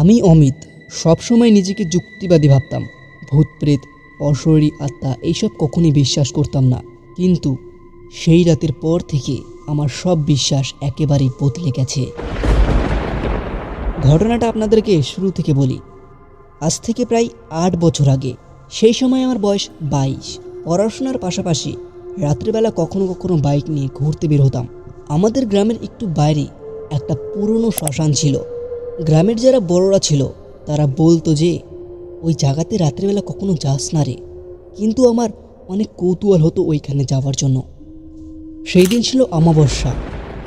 আমি অমিত সবসময় নিজেকে যুক্তিবাদী ভাবতাম। ভূত প্রেত অশরীরী আত্মা এইসব কখনই বিশ্বাস করতাম না। কিন্তু সেই রাতের পর থেকে আমার সব বিশ্বাস একেবারেই বদলে গেছে। ঘটনাটা আপনাদেরকে শুরু থেকে বলি। আজ থেকে প্রায় আট বছর আগে, সেই সময় আমার বয়স বাইশ। পড়াশোনার পাশাপাশি রাত্রিবেলা কখনো কখনো বাইক নিয়ে ঘুরতে বের হতাম। আমাদের গ্রামের একটু বাইরে একটা পুরনো শ্মশান ছিল। গ্রামের যারা বড়রা ছিল, তারা বলতো যে, ওই জায়গাতে রাত্রিবেলা কখনো যাস না রে। কিন্তু আমার অনেক কৌতূহল হতো ওইখানে যাওয়ার জন্য। সেই দিন ছিল অমাবস্যা,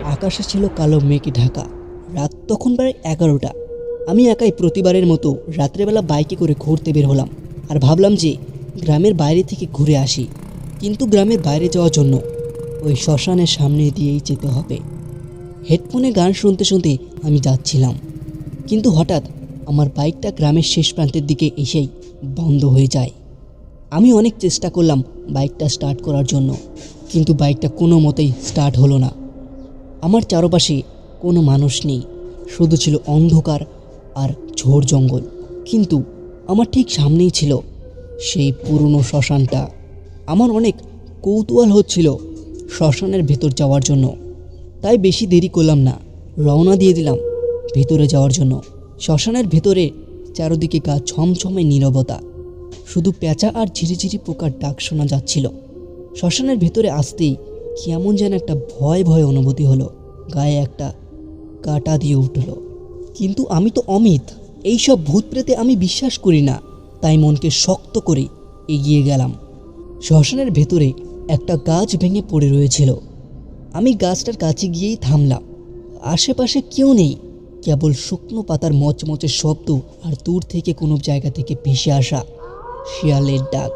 আকাশে ছিল কালো মেঘে ঢাকা, রাত তখন প্রায় এগারোটা। আমি একাই প্রতিবারের মতো রাত্রেবেলা বাইকে করে ঘুরতে বের হলাম আর ভাবলাম যে, গ্রামের বাইরে থেকে ঘুরে আসি। কিন্তু গ্রামের বাইরে যাওয়ার জন্য ওই শ্মশানের সামনে দিয়েই যেতে হবে। হেডফোনে গান শুনতে শুনতে আমি যাচ্ছিলাম। কিন্তু হঠাৎ আমার বাইকটা গ্রামের শেষ প্রান্তের দিকে এসেই বন্ধ হয়ে যায়। আমি অনেক চেষ্টা করলাম বাইকটা স্টার্ট করার জন্য, কিন্তু বাইকটা কোনো মতেই স্টার্ট হলো না। আমার চারপাশে কোনো মানুষ নেই, শুধু ছিল অন্ধকার আর ঝোড় জঙ্গল। কিন্তু আমার ঠিক সামনেই ছিল সেই পুরনো শ্মশানটা। আমার অনেক কৌতূহল হচ্ছিল শ্মশানের ভেতর যাওয়ার জন্য। তাই বেশি দেরি করলাম না, রওনা দিয়ে দিলাম। ভেতরে যাওয়ার জন্য। শ্মশানের ভেতরে চারদিকে গা ছমছমে নীরবতা। শুধু পেঁচা আর ঝিরিঝিরি পোকার ডাক শোনা যাচ্ছিল। শ্মশানের ভেতরে আসতেই কেমন যেন একটা ভয় ভয় অনুভূতি হলো। গায়ে একটা কাটা দিয়ে উঠল। কিন্তু আমি তো অমিত। এইসব ভূত প্রেতে আমি বিশ্বাস করি না। তাই মনকে শক্ত করে এগিয়ে গেলাম। শ্মশানের ভেতরে একটা গাছ ভেঙে পড়ে রয়েছিল। আমি গাছটার কাছে গিয়েই থামলাম। আশেপাশে কেউ নেই। কেবল শুকনো পাতার মচমচে শব্দ আর দূর থেকে কোনো জায়গা থেকে ভেসে আসা শিয়ালের ডাক।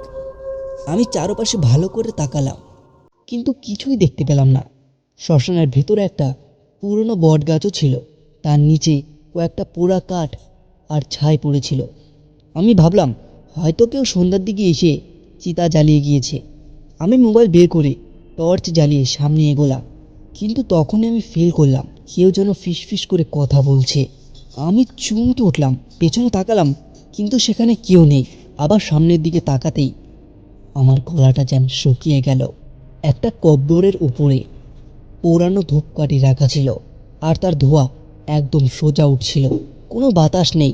আমি চারপাশে ভালো করে তাকালাম, কিন্তু কিছুই দেখতে পেলাম না। শ্মশানের ভেতরে একটা পুরনো বট গাছও ছিল, তার নিচে কয়েকটা পোড়া কাঠ আর ছাই পড়েছিল। আমি ভাবলাম, হয়তো কেউ সন্ধ্যার দিকে এসে চিতা জ্বালিয়ে গিয়েছে। আমি মোবাইল বের করে টর্চ জ্বালিয়ে সামনে এগোলাম, কিন্তু তখনই আমি ফেল করলাম। কেউ যেন ফিস ফিস করে কথা বলছে। আমি চমকে উঠলাম, পেছনে তাকালাম, কিন্তু সেখানে কেউ নেই, আবার সামনের দিকে তাকাতেই আমার গলাটা যেন শুকিয়ে গেল। একটা কব্বরের উপরে পুরানো ধূপকাঠি রাখা ছিল, আর তার ধোঁয়া একদম সোজা উঠছিল। কোনো বাতাস নেই,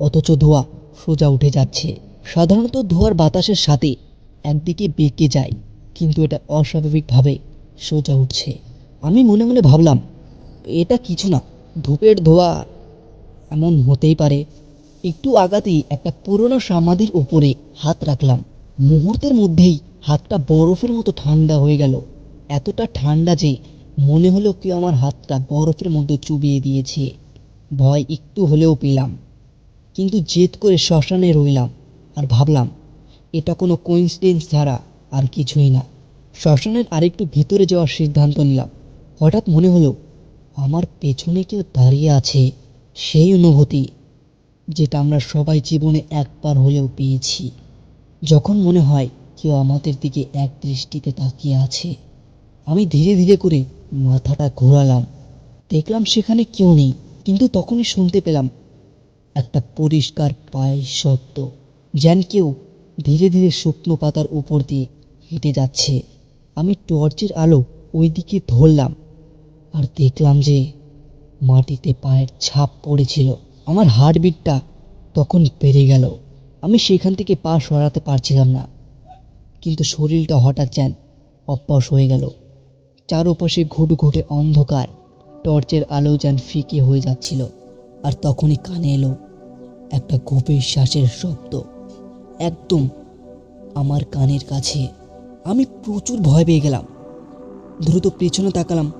অথচ ধোঁয়া সোজা উঠে যাচ্ছে। সাধারণত ধোঁয়ার বাতাসের সাথে একদিকে বেঁকে যায়, কিন্তু এটা অস্বাভাবিকভাবে সোজা উঠছে। আমি মনে মনে ভাবলাম এটা কিছু না, ধূপের ধোঁয়া এমন হতেই পারে। একটু আগাতেই একটা পুরনো সমাধির উপরে হাত রাখলাম। মুহূর্তের মধ্যেই হাতটা বরফের মতো ঠান্ডা হয়ে গেল। এতটা ঠান্ডা যে মনে হলো কেউ আমার হাতটা বরফের মধ্যে চুবিয়ে দিয়েছে। ভয় একটু হলেও পেলাম। কিন্তু জেদ করে শ্মশানে রইলাম আর ভাবলাম, এটা কোনো কোইন্সিডেন্স ছাড়া আর কিছুই না। শ্মশানের আরেকটু ভিতরে যাওয়ার সিদ্ধান্ত নিলাম। হঠাৎ মনে হলো আমার পেছনে কেউ দাঁড়িয়ে আছে, সেই অনুভূতি, যেটা আমরা সবাই জীবনে একবার হলেও পেয়েছি। যখন মনে হয় কেউ আমাদের দিকে এক দৃষ্টিতে তাকিয়ে আছে, আমি ধীরে ধীরে করে মাথাটা ঘোরালাম। দেখলাম সেখানে কেউ নেই, কিন্তু তখনই শুনতে পেলাম একটা পরিষ্কার পায়ের শব্দ, যেন কেউ ধীরে ধীরে শুকনো পাতার উপর দিয়ে হেঁটে যাচ্ছে। আমি টর্চের আলো ওই দিকে ধরলাম আর দেখলাম যে মাটিতে পায়ের ছাপ পড়েছিল। আমার হার্টবিটটা তখন বেড়ে গেল। আমি সেখান থেকে পা সরাতে পারছিলাম না। কিন্তু শরীরটা হঠাৎ যেন অভ্যাস হয়ে গেল। চারপাশে ঘুটঘুটে অন্ধকার। টর্চের আলো যেন ফিকে হয়ে যাচ্ছিল। আর তখনই কানে এলো একটা গভীর শ্বাসের শব্দ। একদম আমার কানের কাছে। আমি প্রচুর ভয় পেয়ে গেলাম। দ্রুত পেছনে তাকালাম।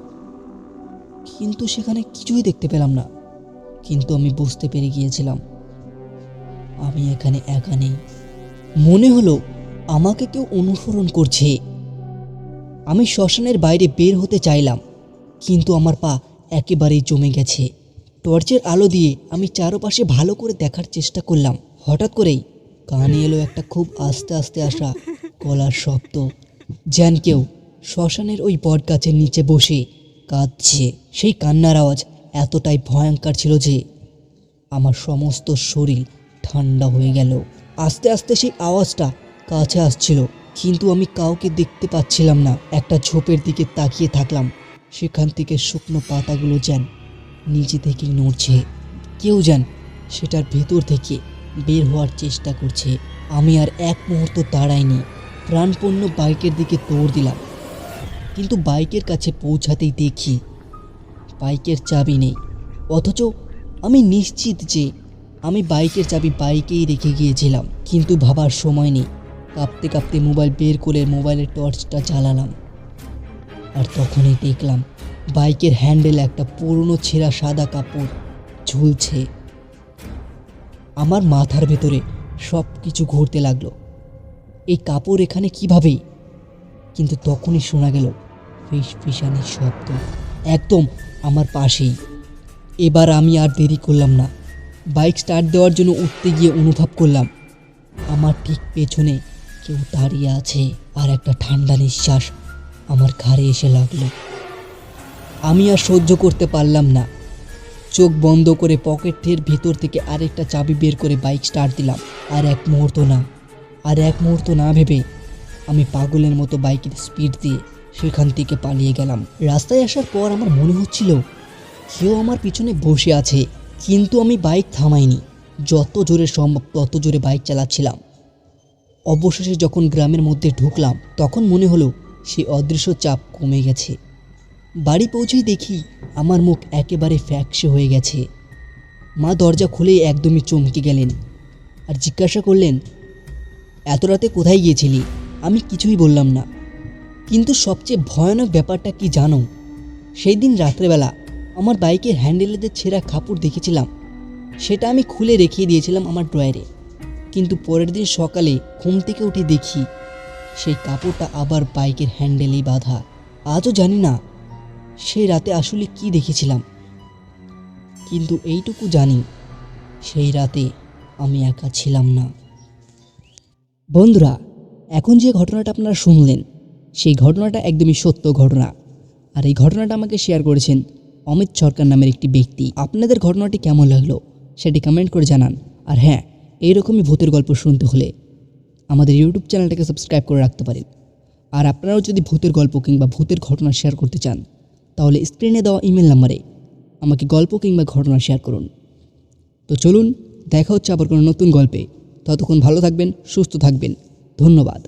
কিন্তু সেখানে কিছুই দেখতে পেলাম না। কিন্তু আমি বুঝতে পেরে গিয়েছিলাম। আমি এখানে একা নেই। মনে হলো আমাকে কেউ অনুসরণ করছে। আমি শ্মশানের বাইরে বের হতে চাইলাম, কিন্তু আমার পা একেবারেই জমে গেছে। টর্চের আলো দিয়ে আমি চারপাশে ভালো করে দেখার চেষ্টা করলাম। হঠাৎ করেই কানে এলো একটা খুব আস্তে আস্তে আসা গলার শব্দ। যেন কেউ শ্মশানের ওই বট গাছের নিচে বসে কাঁদছে। সেই কান্নার আওয়াজ এতটাই ভয়ঙ্কর ছিল যে আমার সমস্ত শরীর ঠান্ডা হয়ে গেল। আস্তে আস্তে সেই আওয়াজটা কাছে আসছিল, কিন্তু আমি কাউকে দেখতে পাচ্ছিলাম না। একটা ঝোপের দিকে তাকিয়ে থাকলাম। সেখান থেকে শুকনো পাতাগুলো যেন নিজে থেকেই নড়ছে। কেউ যেন সেটার ভেতর থেকে বের হওয়ার চেষ্টা করছে। আমি আর এক মুহূর্ত দাঁড়াইনি। প্রাণপণ্য বাইকের দিকে দৌড় দিলাম। কিন্তু বাইকের কাছে পৌঁছাতেই দেখি বাইকের চাবি নেই। অথচ আমি নিশ্চিত যে আমি বাইকের চাবি বাইকেই রেখে গিয়েছিলাম, কিন্তু ভাবার সময় নেই। কাঁপতে কাঁপতে মোবাইল বের করে মোবাইলের টর্চটা জ্বালালাম। আর তখনই দেখলাম বাইকের হ্যান্ডেলে একটা পুরনো ছেঁড়া সাদা কাপড় ঝুলছে। আমার মাথার ভেতরে সব কিছু ঘুরতে লাগল। এই কাপড় এখানে কীভাবে? কিন্তু তখনই শোনা গেল ফিস ফিসানির শব্দ। একদম আমার পাশেই। এবার আমি আর দেরি করলাম না। বাইক স্টার্ট দেওয়ার জন্য উঠতে গিয়ে অনুভব করলাম, আমার ঠিক পেছনে কেউ দাঁড়িয়ে আছে আর একটা ঠান্ডা নিঃশ্বাস আমার ঘাড়ে এসে লাগল। আমি আর সহ্য করতে পারলাম না। চোখ বন্ধ করে পকেটের ভেতর থেকে আরেকটা চাবি বের করে বাইক স্টার্ট দিলাম, আর এক মুহূর্ত না, আর এক মুহূর্ত না ভেবে আমি পাগলের মতো বাইকের স্পিড দিয়ে সেখান থেকে পালিয়ে গেলাম। রাস্তায় আসার পর আমার মনে হচ্ছিল কেউ আমার পিছনে বসে আছে, কিন্তু আমি বাইক থামাইনি। যত জোরে সম্ভব তত জোরে বাইক চালাচ্ছিলাম। অবশেষে যখন গ্রামের মধ্যে ঢুকলাম, তখন মনে হলো সে অদৃশ্য চাপ কমে গেছে। বাড়ি পৌঁছেই দেখি আমার মুখ একেবারে ফ্যাকসে হয়ে গেছে। মা দরজা খুলেই একদমই চমকে গেলেন আর জিজ্ঞাসা করলেন, এত রাতে কোথায় গিয়েছিলি? আমি কিছুই বললাম না। কিন্তু সবচেয়ে ভয়ানক ব্যাপারটা কি জানো? সেই দিন রাত্রেবেলা আমার বাইকের হ্যান্ডেলেদের ছেঁড়া কাপড় দেখেছিলাম। সেটা আমি খুলে রেখে দিয়েছিলাম আমার ড্রয়ারে। কিন্তু পরের দিন সকালে ঘুম থেকে উঠে দেখি সেই কাপড়টা আবার বাইকের হ্যান্ডেলেই বাঁধা। আজও জানি না সেই রাতে আসলে কি দেখেছিলাম। কিন্তু এইটুকু জানি, সেই রাতে আমি একা ছিলাম না। বন্ধুরা, এখন যে ঘটনাটা আপনারা শুনলেন সেই ঘটনাটা একদমই সত্য ঘটনা। আর এই ঘটনাটা আমাকে শেয়ার করেছেন অমিত সরকার নামের একটি ব্যক্তি। আপনাদের ঘটনাটি কেমন লাগল সেটি কমেন্ট করে জানান। আর হ্যাঁ এইরকমই ভূতের গল্প শুনতে হলে আমাদের ইউটিউব চ্যানেলটাকে সাবস্ক্রাইব করে রাখতে পারেন। আর আপনারাও যদি ভূতের গল্প কিংবা ভূতের ঘটনা শেয়ার করতে চান, তাহলে স্ক্রিনে দেওয়া ইমেল নাম্বারে আমাকে গল্প কিংবা ঘটনা শেয়ার করুন। তো চলুন, দেখা হচ্ছে আবার কোনো নতুন গল্পে। ততক্ষণ ভালো থাকবেন, সুস্থ থাকবেন। ধন্যবাদ।